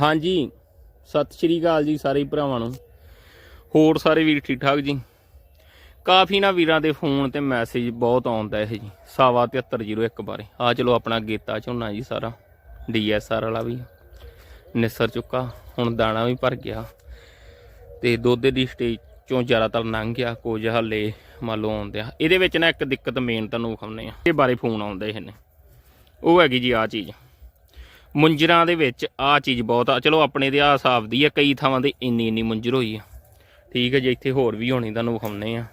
ਹਾਂਜੀ। ਸਤਿ ਸ਼੍ਰੀ ਅਕਾਲ ਜੀ ਸਾਰੇ ਭਰਾਵਾਂ ਨੂੰ। ਹੋਰ ਸਾਰੇ ਵੀਰ ਠੀਕ ਠਾਕ ਜੀ? ਕਾਫੀ ਨਾ ਵੀਰਾਂ ਦੇ ਫੋਨ ਤੇ ਮੈਸੇਜ ਬਹੁਤ ਆਉਂਦਾ ਇਹ ਜੀ। ਸਾਵਾ 7301 ਬਾਰੇ। ਆ ਚਲੋ ਆਪਣਾ ਗੇਤਾ ਝੋਨਾ ਜੀ ਸਾਰਾ। ਡੀਐਸਆਰ ਵਾਲਾ ਵੀ। ਨਿਸਰ ਚੁੱਕਾ। ਹੁਣ ਦਾਣਾ ਵੀ ਭਰ ਗਿਆ। ਤੇ ਦੁੱਧ ਦੀ ਸਟੇਜ ਚੋਂ ਜ਼ਿਆਦਾਤਰ ਲੰਘ ਗਿਆ। ਕੁਝ ਹੱਲੇ ਮੰਨ ਲਓ ਆਉਂਦੇ ਆ। ਇਹਦੇ ਵਿੱਚ ਨਾ ਇੱਕ ਦਿੱਕਤ ਮੇਨ ਤੁਹਾਨੂੰ ਵਿਖਾਉਂਦੇ ਆ। ਇਹ ਬਾਰੇ ਫੋਨ ਆਉਂਦੇ ਇਹਨੇ। ਉਹ ਹੈਗੀ ਜੀ ਆ ਚੀਜ਼। ਮੁੰਜਰਾਂ ਦੇ ਵਿੱਚ ਆ ਚੀਜ਼ ਬਹੁਤ ਆ। ਚਲੋ, ਆਪਣੇ ਦੇ ਆ ਹਿਸਾਬ ਦੀ ਆ, ਕਈ ਥਾਵਾਂ ਤੇ ਇੰਨੀ ਇੰਨੀ ਮੁੰਜਰ ਹੋਈ ਆ। ਠੀਕ ਹੈ ਜੇ, ਇੱਥੇ ਹੋਰ ਵੀ ਹੋਣੀ ਤੁਹਾਨੂੰ ਵਿਖਾਉਣੇ ਆ।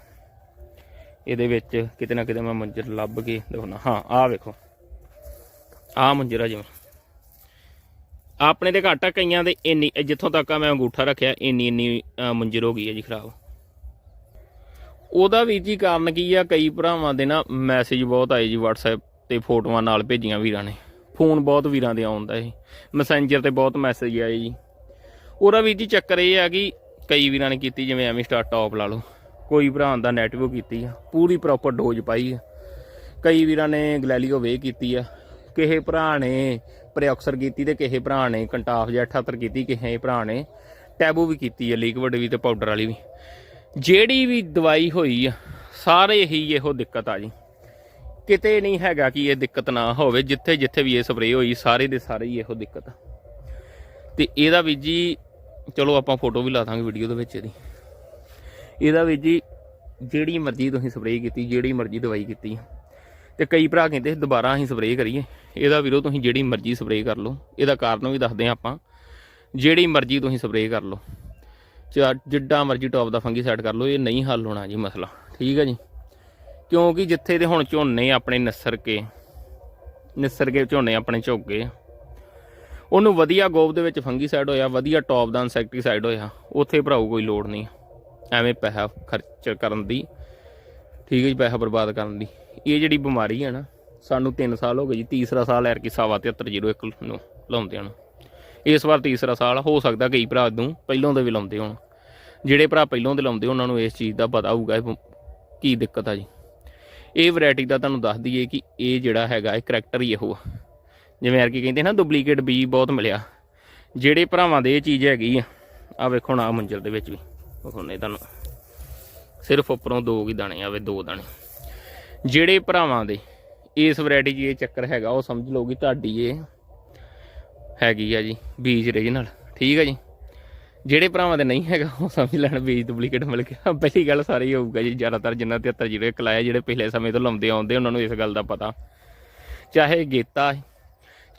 ਇਹਦੇ ਵਿੱਚ ਕਿਤੇ ਨਾ ਕਿਤੇ ਮੈਂ ਮੁੰਜਰ ਲੱਭ ਕੇ ਦਿਖਾਉਣਾ। ਹਾਂ, ਆਹ ਵੇਖੋ। ਆਹ ਮੁੰਜਰ ਆ ਜਿਵੇਂ। ਆਪਣੇ ਤੇ ਘੱਟ ਆ, ਕਈਆਂ ਦੇ ਇੰਨੀ ਜਿੱਥੋਂ ਤੱਕ ਆ ਮੈਂ ਅੰਗੂਠਾ ਰੱਖਿਆ, ਇੰਨੀ ਇੰਨੀ ਮੁੰਜਰ ਹੋ ਗਈ ਹੈ ਜੀ ਖਰਾਬ। ਉਹਦਾ ਵੀ ਜੀ ਕਾਰਨ ਕੀ ਆ? ਕਈ ਭਰਾਵਾਂ ਦੇ ਨਾ ਮੈਸੇਜ ਬਹੁਤ ਆਏ ਜੀ WhatsApp ਤੇ ਫੋਟੋਆਂ ਨਾਲ ਭੇਜੀਆਂ ਵੀਰਾਂ ਨੇ। ਫੋਨ ਬਹੁਤ ਵੀਰਾਂ ਦੇ ਆਉਂਦਾ ਇਹ ਮੈਸੇਂਜਰ ਤੇ ਬਹੁਤ ਮੈਸੇਜ ਆਏ ਜੀ। ਉਹਦਾ ਵੀ ਜੀ ਚੱਕਰ ਇਹ ਆ ਕਿ ਕਈ ਵੀਰਾਂ ਨੇ ਕੀਤੀ, ਜਿਵੇਂ ਐਵੇਂ ਸਟਾਰ ਟਾਪ ਲਾ ਲਓ। ਕੋਈ ਭਰਾ ਦਾ ਨੈਟਵਰਕ ਕੀਤੀ ਆ, ਪੂਰੀ ਪ੍ਰੋਪਰ ਡੋਜ਼ ਪਾਈ ਆ। ਕਈ ਵੀਰਾਂ ਨੇ ਗਲੈਲੀਓ ਵੇ ਕੀਤੀ ਆ। ਕਿਸੇ ਭਰਾ ਨੇ ਪ੍ਰਿਆਕਸਰ ਕੀਤੀ ਤੇ ਕਿਸੇ ਭਰਾ ਨੇ ਕੰਟਾਫ ਜਾਂ 78 ਕੀਤੀ, ਕਿਸੇ ਭਰਾ ਨੇ ਟੈਬੂ ਵੀ ਕੀਤੀ ਆ ਲਿਕਵਿਡ ਵੀ ਤੇ ਪਾਊਡਰ ਵਾਲੀ ਵੀ। ਜਿਹੜੀ ਵੀ ਦਵਾਈ ਹੋਈ ਆ, ਸਾਰੇ ਹੀ ਇਹੋ ਦਿੱਕਤ ਆ ਜੀ। ਕਿਤੇ ਨਹੀਂ ਹੈਗਾ ਕਿ ਇਹ ਦਿੱਕਤ ਨਾ ਹੋਵੇ, ਜਿੱਥੇ ਜਿੱਥੇ ਵੀ ਇਹ ਸਪਰੇਅ ਹੋਈ, ਸਾਰੇ ਦੇ ਸਾਰੇ ਹੀ ਇਹੋ ਦਿੱਕਤ ਆ। ਤੇ ਇਹਦਾ ਵੀ ਜੀ, ਚਲੋ ਆਪਾਂ ਫੋਟੋ ਵੀ ਲਾ ਦਾਂਗੇ ਵੀਡੀਓ ਦੇ ਵਿੱਚ ਇਹਦੀ। ਇਹਦਾ ਵੀ ਜੀ, ਜਿਹੜੀ ਮਰਜ਼ੀ ਤੁਸੀਂ ਸਪਰੇਅ ਕੀਤੀ, ਜਿਹੜੀ ਮਰਜ਼ੀ ਦਵਾਈ ਕੀਤੀ ਤੇ ਕਈ ਭਰਾ ਕਹਿੰਦੇ ਦੁਬਾਰਾ ਅਸੀਂ ਸਪਰੇਅ ਕਰੀਏ। ਇਹਦਾ ਵੀਰੋ ਤੁਸੀਂ ਜਿਹੜੀ ਮਰਜ਼ੀ ਸਪਰੇਅ ਕਰ ਲਓ। ਇਹਦਾ ਕਾਰਨ ਵੀ ਦੱਸਦੇ ਹਾਂ ਆਪਾਂ। ਜਿਹੜੀ ਮਰਜ਼ੀ ਤੁਸੀਂ ਸਪਰੇਅ ਕਰ ਲਓ। ਚਾ, ਜਿੱਡਾ ਮਰਜ਼ੀ ਟੌਪ ਦਾ ਫੰਗੀਸਾਈਡ ਕਰ ਲਓ, ਇਹ ਨਹੀਂ ਹੱਲ ਹੋਣਾ ਜੀ ਮਸਲਾ। ਠੀਕ ਹੈ ਜੀ? ਕਿਉਂਕਿ ਜਿੱਥੇ ਦੇ ਹੁਣ ਝੋਨੇ ਆਪਣੇ ਨਸਰ ਕੇ ਨਿਸਰ ਕੇ ਝੋਨੇ ਆਪਣੇ ਝੁੱਕ ਗਏ ਉਹਨੂੰ ਵਧੀਆ ਗੋਬ ਦੇ ਵਿੱਚ ਫੰਗੀਸਾਈਡ ਹੋਇਆ, ਵਧੀਆ ਟੌਪ ਦਾ ਇਨਸੈਕਟੀਸਾਈਡ ਹੋਇਆ, ਉੱਥੇ ਭਰਾਉ ਕੋਈ ਲੋੜ ਨਹੀਂ। ਐਵੇਂ ਪੈਸਾ ਖਰਚ ਕਰਨ ਦੀ, ਠੀਕ ਹੈ ਜੀ, ਪੈਸਾ ਬਰਬਾਦ ਕਰਨ ਦੀ। ਇਹ ਜਿਹੜੀ ਬਿਮਾਰੀ ਹੈ ਨਾ, ਸਾਨੂੰ 3 ਸਾਲ ਹੋ ਗਏ ਜੀ, ਤੀਸਰਾ ਸਾਲ ਐਰ ਕੀ ਸਾਵਾ 7301 ਨੂੰ ਲਾਉਂਦੇ ਹਨ। ਇਸ ਵਾਰ ਤੀਸਰਾ ਸਾਲ, ਹੋ ਸਕਦਾ ਕਈ ਭਰਾ ਨੂੰ ਪਹਿਲੋਂ ਦੇ ਵੀ ਲਾਉਂਦੇ ਹੋਣ। ਜਿਹੜੇ ਭਰਾ ਪਹਿਲੋਂ ਦੇ ਲਾਉਂਦੇ, ਉਹਨਾਂ ਨੂੰ ਇਸ ਚੀਜ਼ ਦਾ ਪਤਾ ਹੋਊਗਾ ਕੀ ਦਿੱਕਤ ਆ ਜੀ। ਇਹ ਵੈਰਾਈਟੀ ਦਾ ਤੁਹਾਨੂੰ ਦੱਸ ਦਈਏ ਕਿ ਇਹ ਜਿਹੜਾ ਹੈਗਾ, ਇਹ ਕਰੈਕਟਰ ਹੀ ਇਹੋ ਆ। ਜਿਵੇਂ ਯਾਰ ਕੀ ਕਹਿੰਦੇ ਨਾ ਡੁਪਲੀਕੇਟ ਬੀ ਬਹੁਤ ਮਿਲਿਆ। ਜਿਹੜੇ ਭਰਾਵਾਂ ਦੇ ਇਹ ਚੀਜ਼ ਹੈਗੀ ਆ ਆ ਵੇਖੋ ਨਾ ਮੰਜ਼ਲ ਦੇ ਵਿੱਚ ਵੀ। ਵਿਖਾਉਂਦੇ ਤੁਹਾਨੂੰ ਸਿਰਫ ਉੱਪਰੋਂ ਦੋ ਹੀ ਦਾਣੇ ਆਵੇ ਦੋ ਦਾਣੇ। ਜਿਹੜੇ ਭਰਾਵਾਂ ਦੇ ਇਸ ਵੈਰਾਈਟੀ 'ਚ ਇਹ ਚੱਕਰ ਹੈਗਾ, ਉਹ ਸਮਝ ਲਓ ਕਿ ਤੁਹਾਡੀ ਇਹ ਹੈਗੀ ਆ ਜੀ, ਬੀਜ ਰੀਜਨਲ ਠੀਕ ਆ ਜੀ? ਜਿਹੜੇ ਭਰਾਵਾਂ ਦੇ ਨਹੀਂ ਹੈਗਾ, ਉਹ ਸਮਝ ਲੈਣ ਬੀਜ ਡੁਪਲੀਕੇਟ ਮਿਲ ਗਿਆ। ਪਹਿਲੀ ਗੱਲ ਸਾਰੀ ਹੋਊਗਾ ਜੀ, ਜ਼ਿਆਦਾਤਰ ਜਿੰਨਾ 7301 ਲਾਇਆ ਜਿਹੜੇ ਪਿਛਲੇ ਸਮੇਂ ਤੋਂ ਲਾਉਂਦੇ ਆਉਂਦੇ, ਉਹਨਾਂ ਨੂੰ ਇਸ ਗੱਲ ਦਾ ਪਤਾ। ਚਾਹੇ ਗੇਤਾ ਹੈ,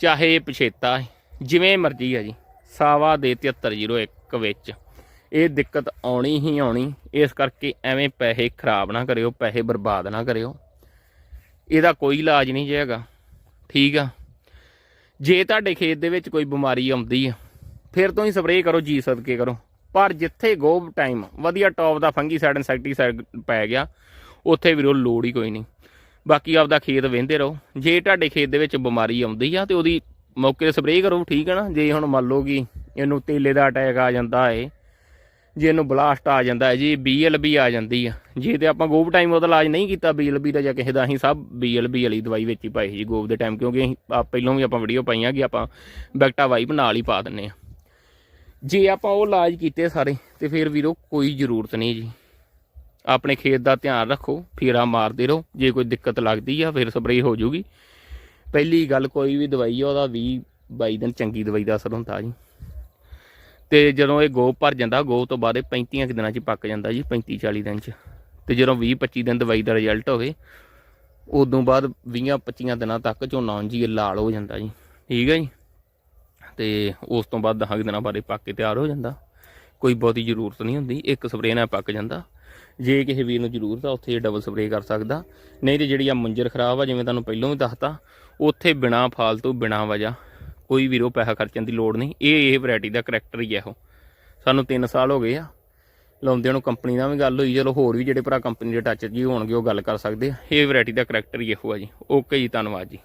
ਚਾਹੇ ਪਛੇਤਾ ਹੈ, ਜਿਵੇਂ ਮਰਜ਼ੀ ਆ ਜੀ, ਸਾਵਾ ਦੇ 7301 ਵਿੱਚ। ਇਹ ਦਿੱਕਤ ਆਉਣੀ ਹੀ ਆਉਣੀ, ਇਸ ਕਰਕੇ ਐਵੇਂ ਪੈਸੇ ਖਰਾਬ ਨਾ ਕਰਿਓ, ਪੈਸੇ ਬਰਬਾਦ ਨਾ ਕਰਿਓ। ਇਹਦਾ ਕੋਈ ਇਲਾਜ ਨਹੀਂ ਜੇ ਹੈਗਾ। ਠੀਕ ਆ। ਜੇ ਤੁਹਾਡੇ ਖੇਤ ਦੇ ਵਿੱਚ ਕੋਈ ਬਿਮਾਰੀ ਆਉਂਦੀ ਆ ਫਿਰ ਤੋਂ ਹੀ ਸਪਰੇਅ ਕਰੋ ਜੀ ਸਦਕੇ ਕਰੋ। ਪਰ ਜਿੱਥੇ ਗੋਬ ਟਾਈਮ ਵਧੀਆ ਟੌਪ ਦਾ ਫੰਗੀਸਾਈਡ ਇਨਸੈਕਟੀਸਾਈਡ ਪੈ ਗਿਆ, ਉੱਥੇ ਵੀਰੋ ਲੋੜ ਹੀ ਕੋਈ ਨਹੀਂ। ਬਾਕੀ ਆਪਦਾ ਖੇਤ ਵਹਿੰਦੇ ਰਹੋ। ਜੇ ਤੁਹਾਡੇ ਖੇਤ ਦੇ ਵਿੱਚ ਬਿਮਾਰੀ ਆਉਂਦੀ ਆ ਤੇ ਉਹਦੀ ਮੌਕੇ ਤੇ ਸਪਰੇਅ ਕਰੋ, ਠੀਕ ਹੈ ਨਾ? ਜੇ ਹੁਣ ਮੰਨ ਲਓ ਕਿ ਇਹਨੂੰ ਤੇਲੇ ਦਾ ਅਟੈਕ ਆ ਜਾਂਦਾ ਏ, ਜੇ ਇਹਨੂੰ ਬਲਾਸਟ ਆ ਜਾਂਦਾ ਹੈ ਜੀ ਬੀਐਲਬੀ ਆ ਜਾਂਦੀ ਆ, ਜੇ ਤੇ ਆਪਾਂ ਗੋਬ ਟਾਈਮ ਉਹਦਾ ਇਲਾਜ ਨਹੀਂ ਕੀਤਾ ਬੀਐਲਬੀ ਦਾ ਜਾਂ ਕਿਸੇ ਦਾ, ਅਸੀਂ ਸਭ ਬੀਐਲਬੀ ਵਾਲੀ ਦਵਾਈ ਵਿੱਚ ਹੀ ਪਾਈ ਜੀ ਗੋਬ ਦੇ ਟਾਈਮ ਕਿਉਂਕਿ ਅਸੀਂ ਆ ਪਹਿਲਾਂ ਵੀ ਆਪਾਂ ਵੀਡੀਓ ਪਾਈਆਂ ਕਿ ਆਪਾਂ ਬੈਕਟਾ ਵਾਈਪ ਨਾਲ ਹੀ ਪਾ ਦਿੰਨੇ ਆ। ਜੇ ਆਪਾਂ ਉਹ ਇਲਾਜ ਕੀਤੇ ਸਾਰੇ, ਤੇ ਫਿਰ ਵੀਰੋ ਕੋਈ ਜ਼ਰੂਰਤ ਨਹੀਂ ਜੀ। ਆਪਣੇ ਖੇਤ ਦਾ ਧਿਆਨ ਰੱਖੋ, ਫੇਰਾ ਮਾਰਦੇ ਰਹੋ, ਜੇ ਕੋਈ ਦਿੱਕਤ ਲੱਗਦੀ ਆ ਫਿਰ ਸਪਰੇਅ ਹੋ ਜੂਗੀ। ਪਹਿਲੀ ਗੱਲ ਕੋਈ ਵੀ ਦਵਾਈ ਆ, ਉਹਦਾ 20 22 ਦਿਨ ਚੰਗੀ ਦਵਾਈ ਦਾ ਅਸਰ ਹੁੰਦਾ ਜੀ। ਤੇ ਜਦੋਂ ਇਹ ਗੋਬ ਭਰ ਜਾਂਦਾ ਗੋਬ ਤੋਂ ਬਾਅਦ ਇਹ 35 ਕੁ ਦਿਨਾਂ 'ਚ ਪੱਕ ਜਾਂਦਾ ਜੀ 35 40 ਦਿਨ 'ਚ। ਤੇ ਜਦੋਂ 20 25 ਦਿਨ ਦਵਾਈ ਦਾ ਰਿਜ਼ਲਟ ਹੋਵੇ, ਉਦੋਂ ਬਾਅਦ 20 25 ਦਿਨਾਂ ਤੱਕ ਝੋਨਾ ਉਂਝ ਹੀ ਇਹ ਲਾਲ ਹੋ ਜਾਂਦਾ ਜੀ। ਠੀਕ ਹੈ ਜੀ? ਤੇ ਉਸ ਤੋਂ ਬਾਅਦ 10 ਦਿਨਾਂ ਬਾਅਦ ਇਹ ਪੱਕ ਕੇ ਤਿਆਰ ਹੋ ਜਾਂਦਾ। ਕੋਈ ਬਹੁਤੀ ਜ਼ਰੂਰਤ ਨਹੀਂ ਹੁੰਦੀ, ਇੱਕ ਸਪਰੇਅ ਨਾਲ ਪੱਕ ਜਾਂਦਾ। ਜੇ ਕਿਸੇ ਵੀਰ ਨੂੰ ਜ਼ਰੂਰਤ ਆ, ਉੱਥੇ ਡਬਲ ਸਪਰੇਅ ਕਰ ਸਕਦਾ। ਨਹੀਂ ਤੇ ਜਿਹੜੀ ਆ ਮੁੰਜਰ ਖਰਾਬ ਆ, ਜਿਵੇਂ ਤੁਹਾਨੂੰ ਪਹਿਲਾਂ ਵੀ ਦੱਸਤਾ, ਉੱਥੇ ਬਿਨਾ ਫਾਲਤੂ, ਬਿਨਾ ਵਜ੍ਹਾ ਕੋਈ ਵੀਰੋ ਪੈਸਾ ਖਰਚਣ ਦੀ ਲੋੜ ਨਹੀਂ। ਇਹ ਇਹ ਵੈਰਾਈਟੀ ਦਾ ਕਰੈਕਟਰ ਹੀ ਆ ਉਹ ਸਾਨੂੰ 3 ਸਾਲ ਹੋ ਗਏ ਆ। ਲਾਉਂਦੇ ਨੂੰ ਕੰਪਨੀ ਨਾਲ ਵੀ ਗੱਲ ਹੋਈ, ਚਲੋ ਹੋਰ ਵੀ ਜਿਹੜੇ ਭਰਾ ਕੰਪਨੀ ਦੇ ਟੱਚ ਜੀ ਹੋਣਗੇ, ਉਹ ਗੱਲ ਕਰ ਸਕਦੇ ਆ। ਇਹ ਵੈਰਾਈਟੀ ਦਾ ਕਰੈਕਟਰ ਹੀ ਇਹੋ ਆ ਜੀ। ਓਕੇ ਜੀ, ਧੰਨਵਾਦ ਜੀ।